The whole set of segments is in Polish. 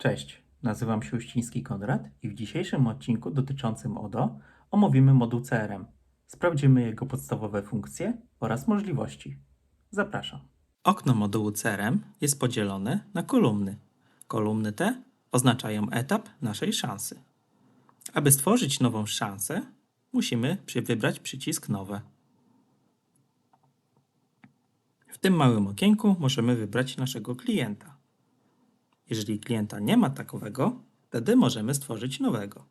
Cześć, nazywam się Uściński Konrad i w dzisiejszym odcinku dotyczącym ODO omówimy moduł CRM. Sprawdzimy jego podstawowe funkcje oraz możliwości. Zapraszam. Okno modułu CRM jest podzielone na kolumny. Kolumny te oznaczają etap naszej szansy. Aby stworzyć nową szansę, musimy wybrać przycisk Nowe. W tym małym okienku możemy wybrać naszego klienta. Jeżeli klienta nie ma takowego, wtedy możemy stworzyć nowego.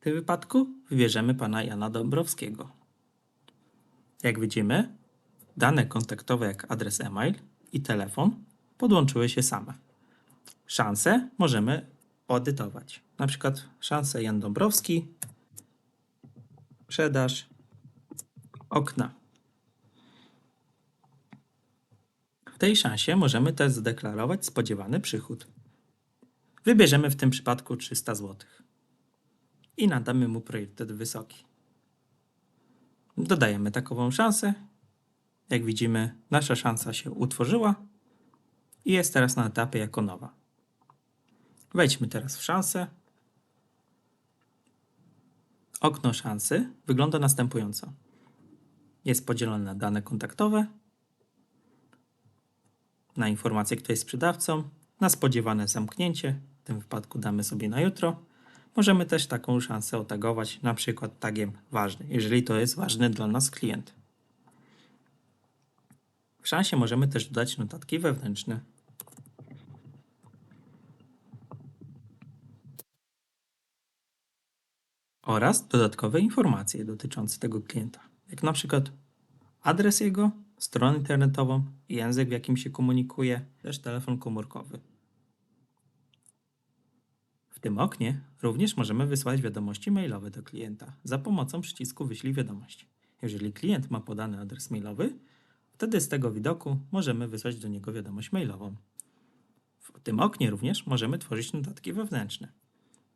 W tym wypadku wybierzemy pana Jana Dąbrowskiego. Jak widzimy, dane kontaktowe jak adres e-mail i telefon podłączyły się same. Szanse możemy oedytować. Na przykład szansę Jan Dąbrowski, sprzedaż okna. W tej szansie możemy też zadeklarować spodziewany przychód. Wybierzemy w tym przypadku 300 zł i nadamy mu priorytet wysoki. Dodajemy takową szansę. Jak widzimy, nasza szansa się utworzyła i jest teraz na etapie jako nowa. Wejdźmy teraz w szansę. Okno szansy wygląda następująco. Jest podzielone na dane kontaktowe, na informację, kto jest sprzedawcą, na spodziewane zamknięcie, w tym wypadku damy sobie na jutro. Możemy też taką szansę otagować, na przykład tagiem ważny, jeżeli to jest ważny dla nas klient. W szansie możemy też dodać notatki wewnętrzne. Oraz dodatkowe informacje dotyczące tego klienta, jak na przykład adres jego, stronę internetową, język w jakim się komunikuje, też telefon komórkowy. W tym oknie również możemy wysłać wiadomości mailowe do klienta za pomocą przycisku Wyślij wiadomość. Jeżeli klient ma podany adres mailowy, wtedy z tego widoku możemy wysłać do niego wiadomość mailową. W tym oknie również możemy tworzyć notatki wewnętrzne.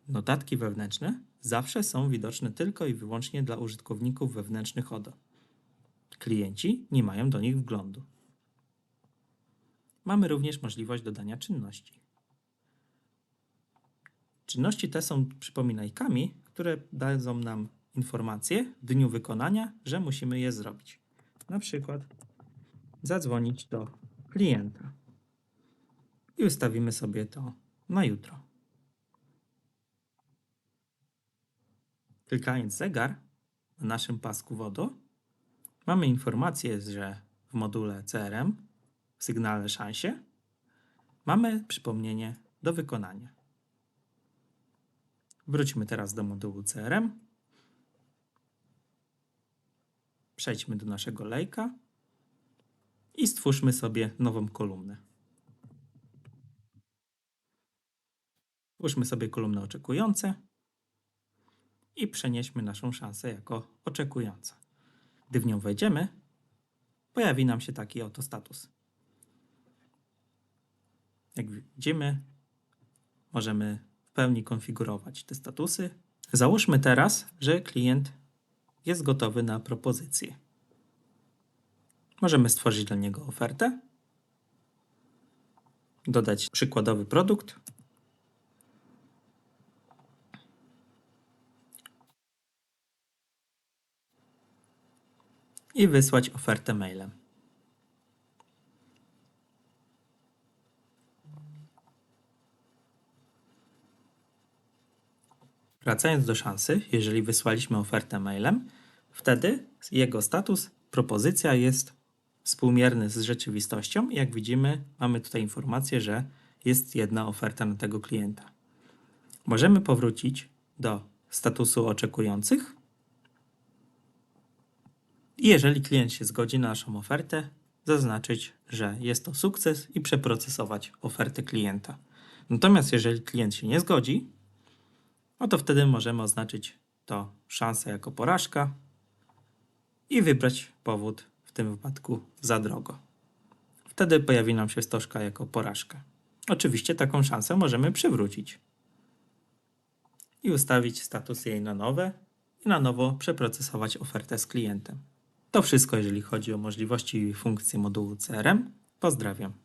Notatki wewnętrzne zawsze są widoczne tylko i wyłącznie dla użytkowników wewnętrznych ODO. Klienci nie mają do nich wglądu. Mamy również możliwość dodania czynności. Czynności te są przypominajkami, które dadzą nam informację w dniu wykonania, że musimy je zrobić. Na przykład zadzwonić do klienta i ustawimy sobie to na jutro. Klikając zegar na naszym pasku WODO, mamy informację, że w module CRM w sygnale szansie mamy przypomnienie do wykonania. Wróćmy teraz do modułu CRM. Przejdźmy do naszego lejka i stwórzmy sobie nową kolumnę. Stwórzmy sobie kolumny oczekujące i przenieśmy naszą szansę jako oczekująca. Gdy w nią wejdziemy, pojawi nam się taki oto status. Jak widzimy, możemy w pełni konfigurować te statusy. Załóżmy teraz, że klient jest gotowy na propozycję. Możemy stworzyć dla niego ofertę, dodać przykładowy produkt i wysłać ofertę mailem. Wracając do szansy, jeżeli wysłaliśmy ofertę mailem, wtedy jego status, propozycja jest współmierny z rzeczywistością. Jak widzimy, mamy tutaj informację, że jest jedna oferta na tego klienta. Możemy powrócić do statusu oczekujących i jeżeli klient się zgodzi na naszą ofertę, zaznaczyć, że jest to sukces i przeprocesować ofertę klienta. Natomiast jeżeli klient się nie zgodzi, no to wtedy możemy oznaczyć to szansę jako porażka i wybrać powód, w tym wypadku za drogo. Wtedy pojawi nam się stożka jako porażka. Oczywiście taką szansę możemy przywrócić i ustawić status jej na nowe i na nowo przeprocesować ofertę z klientem. To wszystko, jeżeli chodzi o możliwości i funkcje modułu CRM. Pozdrawiam.